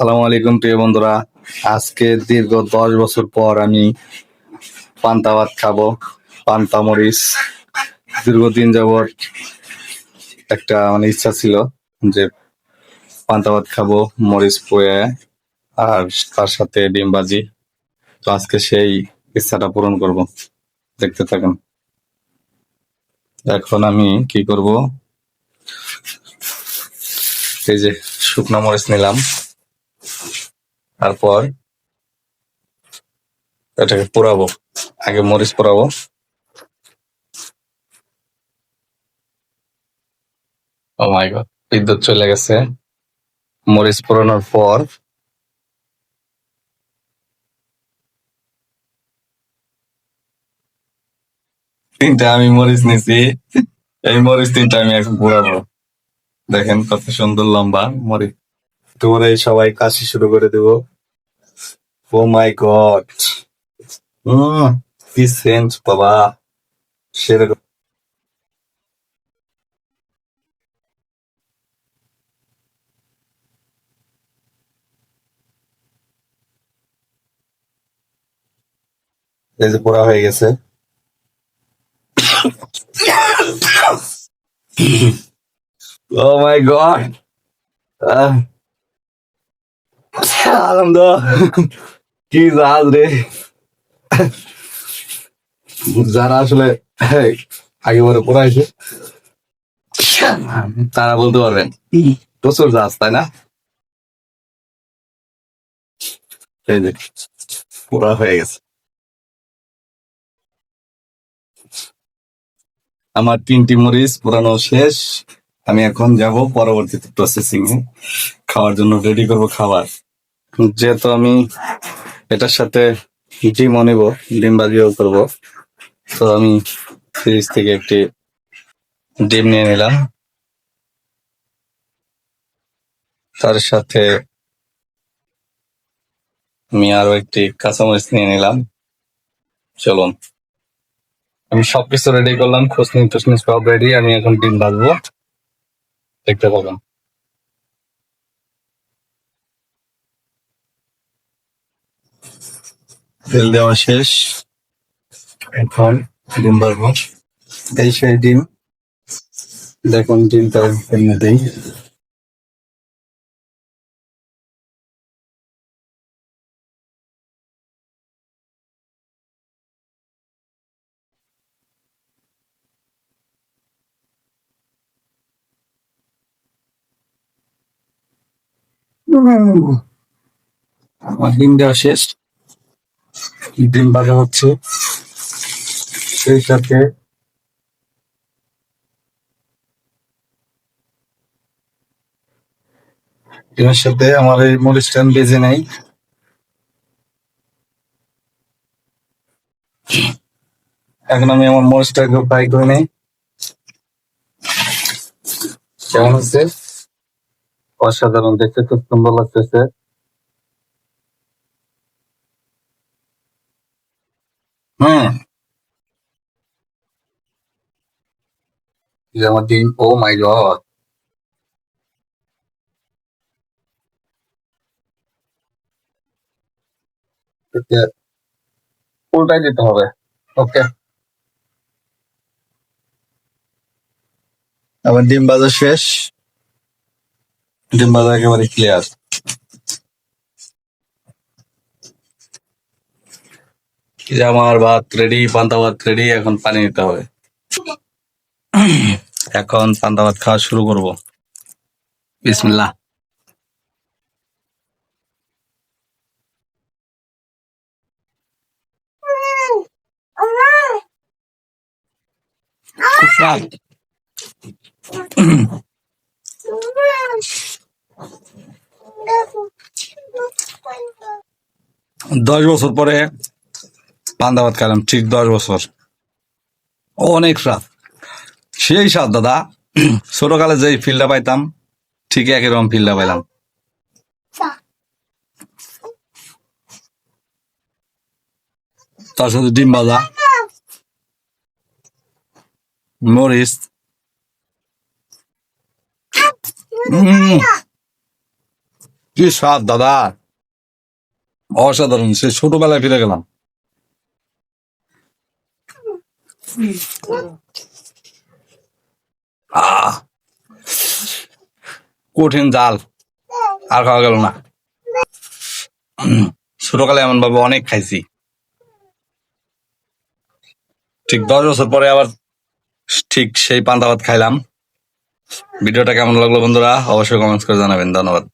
আসসালামু আলাইকুম, প্রিয় বন্ধুরা। আজকে দীর্ঘ দশ বছর পর আমি পান্তা ভাত খাব, পান্তা মরিচ। দীর্ঘদিন যাবৎ একটা মানে ইচ্ছা ছিল যে পান্তা ভাত খাব, মরিচ পোয়ে আর তার সাথে ডিম ভাজি। তো আজকে সেই ইচ্ছাটা পূরণ করব। দেখতে থাকুন। এখন আমি কি করব? এই যে শুকনো মরিচ নিলাম। তারপর এটাকে পোড়াবো। আগে মরিচ পোড়াবো। ও মাই গড বিদ্যুৎ চলে গেছে। মরিচ পোড়ানোর পর তিনটা আমি মরিচ নিছি। এই মরিচ তিনটা আমি এখন পোড়াবো। দেখেন কত সুন্দর লম্বা মরিচ। তোমরা এই সবাই কাশি শুরু করে দেবো। ও মাই গড কি সেন্স বাবা। সেরকম। এই যে পোড়া হয়ে গেছে। ও মাই গড আনন্দ কি জাহাজ রে? যারা আসলে এই, আগে বলে পড়াইছে তারা বলতে পারবেন প্রচুর জাহাজ তাই না? এই যে পুরা হয়ে গেছে। আমার তিনটি মরিচ পুরানো শেষ। আমি এখন যাব পরবর্তীতে প্রসেসিং এ খাওয়ার জন্য রেডি করব খাবার। যেহেতু আমি এটার সাথে ডিমও নেব ডিম ভাজিও করব। তো আমি ফ্রিজ থেকে একটি ডিম নিয়ে নিলাম। তার সাথে আমি আরও একটি কাঁচামরিচ নিয়ে নিলাম। চলুন। আমি সবকিছু রেডি করলাম খুসনি টুসনি সব রেডি আমি এখন ডিম ভাজবো। দেখতে পাবেন। তেল দেওয়া শেষ। এখন ডিম ভাজবো এই সেই ডিম। দেখুন ডিমটা এমনি দেই ডিম দেওয়া শেষ। ডিম ভাজা হচ্ছে। সেই সাথে ডিমের সাথে আমার এই মরিচটা বেজে নেই। এখন আমি আমার মরিচটাকে ফ্রাই করে নেই। কেমন হচ্ছে অসাধারণ, দেখতে খুব সুন্দর লাগতেছে হুম এই যে আমার ডিম ও মাই গড উল্টাই দিতে হবে ওকে আমার ডিম ভাজা শেষ ডিম ভাজা একেবারে ক্লিয়ার যে আমার ভাত রেডি পান্তা ভাত রেডি এখন পানি নিতে হবে। এখন পান্তা ভাত খাওয়া শুরু করব। বিসমিল্লাহ। দশ বছর পরে পান্তা ভাত খেলাম ঠিক দশ বছর। অনেক স্বাদ সেই স্বাদ দাদা, ছোটকালে যেই ফিল্ডটা পাইতাম, ঠিক একই রকম ফিল্ডটা পাইলাম। তার সাথে ডিম ভাজা, মরিচ কি স্বাদ দাদা। অসাধারণ সে ছোটবেলায় ফিরে গেলাম। কঠিন জাল আর খাওয়া গেল না। ছোটকালে এমন ভাবে অনেক খাইছি। ঠিক দশ বছর পরে আবার ঠিক সেই পান্তা ভাত খাইলাম। ভিডিওটা কেমন লাগল বন্ধুরা, অবশ্যই কমেন্টস করে জানাবেন। ধন্যবাদ।